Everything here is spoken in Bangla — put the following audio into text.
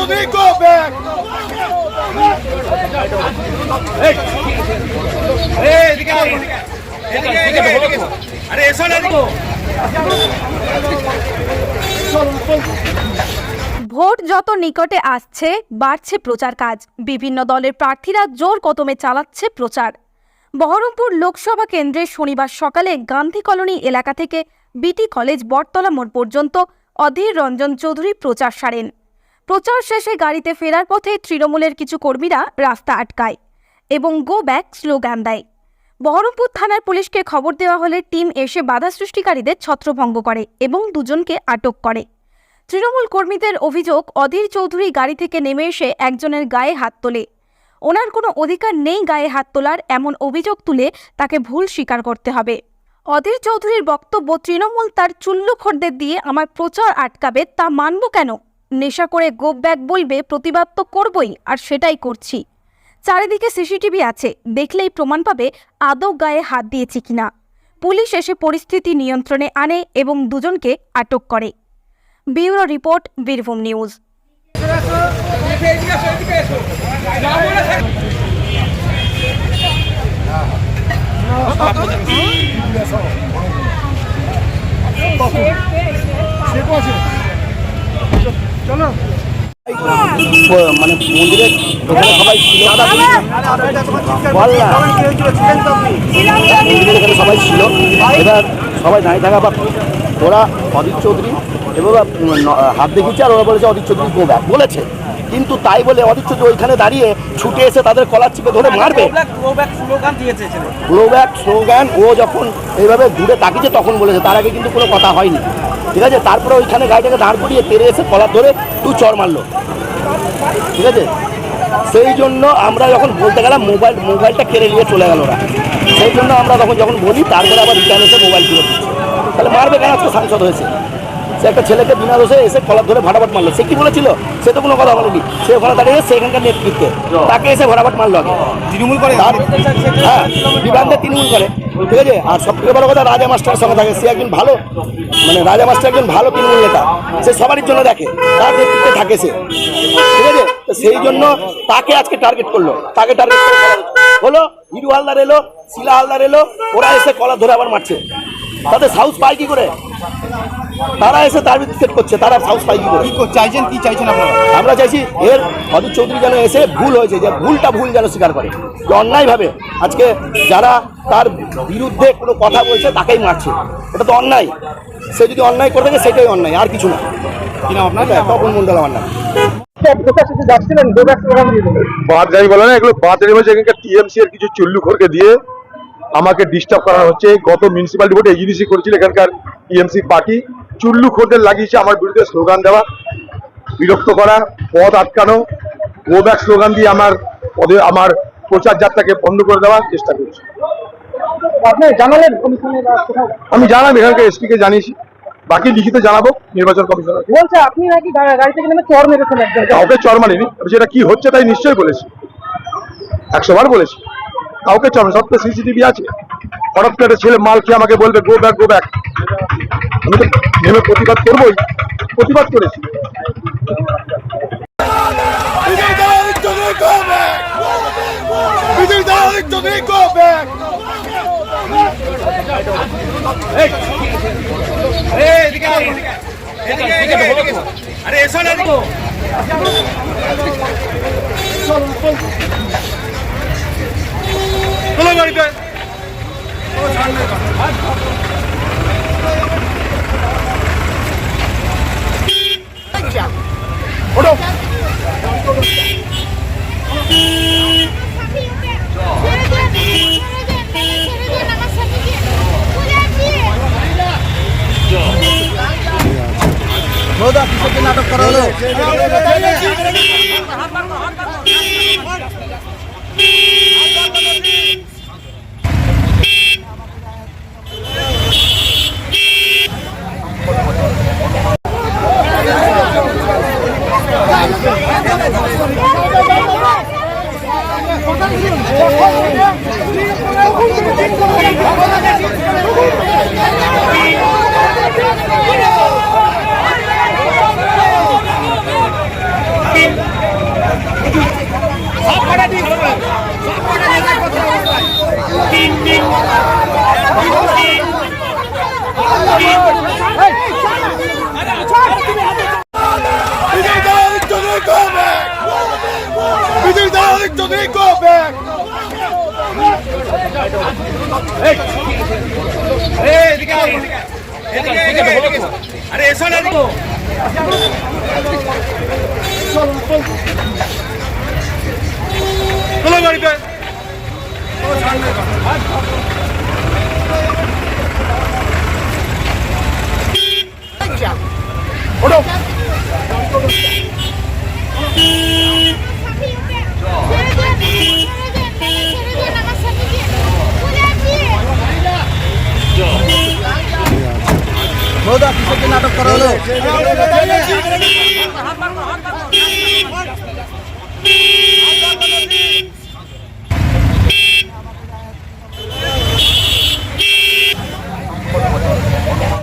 Anthony, go back! আরে এসো না এদিকে। ভোট যত নিকটে আসছে বাড়ছে প্রচার কাজ। বিভিন্ন দলের প্রার্থীরা জোর কদমে চালাচ্ছে প্রচার। বহরমপুর লোকসভা কেন্দ্রে শনিবার সকালে গান্ধী কলোনি এলাকা থেকে বিটি কলেজ বটতলা মোড় পর্যন্ত অধীর রঞ্জন চৌধুরী প্রচার সারেন। প্রচার শেষে গাড়িতে ফেরার পথে তৃণমূলের কিছু কর্মীরা রাস্তা আটকায় এবং গো ব্যাক স্লোগান দেয়। বহরমপুর থানার পুলিশকে খবর দেওয়া হলে টিম এসে বাধা সৃষ্টিকারীদের ছত্রভঙ্গ করে এবং দুজনকে আটক করে। তৃণমূল কর্মীদের অভিযোগ, অধীর চৌধুরী গাড়ি থেকে নেমে এসে একজনের গায়ে হাত তোলে। ওনার কোনো অধিকার নেই গায়ে হাত তোলার এমন অভিযোগ তুলে তাকে ভুল স্বীকার করতে হবে। অধীর চৌধুরীর বক্তব্য, তৃণমূল তার চুল্লুখড়দের দিয়ে আমার প্রচার আটকাবে তা মানব কেন? নেশা করে গোপ ব্যাগ বলবে, প্রতিবাদ তো করবই, আর সেটাই করছি। চারিদিকে সিসিটিভি আছে, দেখলেই প্রমাণ পাবে আদৌ গায়ে হাত দিয়েছি কিনা। পুলিশ এসে পরিস্থিতি নিয়ন্ত্রণে আনে এবং দুজনকে আটক করে। Bureau report, Birbhum news. মানে মন্দিরে ওখানে সবাই ছিল বল এখানে সবাই ছিল এবার সবাই দাঁড়িয়ে থাকা বা ওরা অদিত চৌধুরী এবার হাত দেখিয়েছে আর ওরা বলেছে অদিত চৌধুরী গো ব্যাক বলেছে কিন্তু তাই বলে অদিত চৌধুরী ওইখানে দাঁড়িয়ে ছুটে এসে তাদের কলার চিপে ধরে মারবে গ্লোব্যাক স্লোগান ও যখন এইভাবে দূরে তাকিয়েছে তখন বলেছে তার আগে কিন্তু কোনো কথা হয়নি ঠিক আছে? তারপরে ওইখানে গাড়িটাকে দাঁড় করিয়ে তেরে এসে কলার ধরে তুই চর মারলো। ঠিক আছে? সেই জন্য আমরা যখন বলতে গেলাম মোবাইল, মোবাইলটা কেড়ে নিয়ে চলে গেল ওরা। সেই জন্য আমরা তখন যখন বলি, তারপরে আবার রিটার্ন এসে মোবাইল ফেরত তাহলে মারবে কেন? আজকে সাংসদ হয়েছে। সে একটা ছেলেকে বিনা দোষে এসে কলার ধরে ভাড়াবাট মারলো। সে কি বলেছিল? সে তো কোনো কথা বলেনি। সে ওখানে দাঁড়িয়ে সেখানকার নেতৃত্বে তাকে এসে ভাড়াবাট মারলো আগে। তৃণমূল করে? হ্যাঁ বিভাগটা তৃণমূল করে। ঠিক আছে? আর সবথেকে বড় কথা রাজা মাস্টার সঙ্গে থাকে। সে একজন ভালো মানে রাজা মাস্টার একজন ভালো তৃণমূল নেতা। সে সবারই জন্য দেখে। তার নেতৃত্বে থাকে সে। ঠিক আছে? সেই জন্য তাকে আজকে টার্গেট করল। তাকে টার্গেট হলো হিরু হালদার এলো শিলা হালদার এলো ওরা এসে কলা ধরে আবার মারছে। তাদের সাউথ পায় কি করে? তারা এসে তার বিরুদ্ধে set করছে তারা সাউথ পায় কি করে? চাইছেন কি চাইছেন আপনারা? আমরা চাইছি এর অদূর চৌধুরী যেন এসে ভুল হয়েছে যে ভুলটা ভুল যেন স্বীকার করে। যে অন্যায়ভাবে আজকে যারা তার বিরুদ্ধে কোনো কথা বলছে তাকেই মারছে। এটা তো অন্যায়। সে যদি অন্যায় করে থাকে সেটাই অন্যায় আর কিছু না। কি আপনার? তপন মন্ডল আমার নাম। বাদ যাই বলে না এগুলো বাদ নেমেছে এখানকার টিএমসি এর কিছু চুল্লুখোরকে দিয়ে আমাকে ডিস্টার্ব করা হচ্ছে। গত মিউনিসিপালিটি ভোটে এজিডিসি করেছিল এখানকার টিএমসি পার্টি। চুল্লুখোরদের লাগিয়েছে আমার বিরুদ্ধে স্লোগান দেওয়া বিরক্ত করা পথ আটকানো গো ব্যাক স্লোগান দিয়ে আমার পদে আমার প্রচার যাত্রাকে বন্ধ করে দেওয়ার চেষ্টা করছে। আমি জানাব এখানকার এসপি কে জানিয়েছি। বাকি লিখিত জানাব নির্বাচন কমিশনার বলছে আপনি নাকি গাড়ি থেকে নেমে চর মেরেছেন একজন। কাউকে চর মারিনি সেটা কি হচ্ছে তাই নিশ্চয়ই বলেছি। একশো বার বলেছি। কাউকে চর সব তো সিসিটিভি আছে। হঠাৎ করে ছেলে মাল খেয়ে আমাকে বলবে গো ব্যাক গো ব্যাক নেমে প্রতিবাদ করবোই প্রতিবাদ করেছি। আরে এসো না। চলো বাড়িতে ওঠো রোদা নাটক করা হলো Bye. nak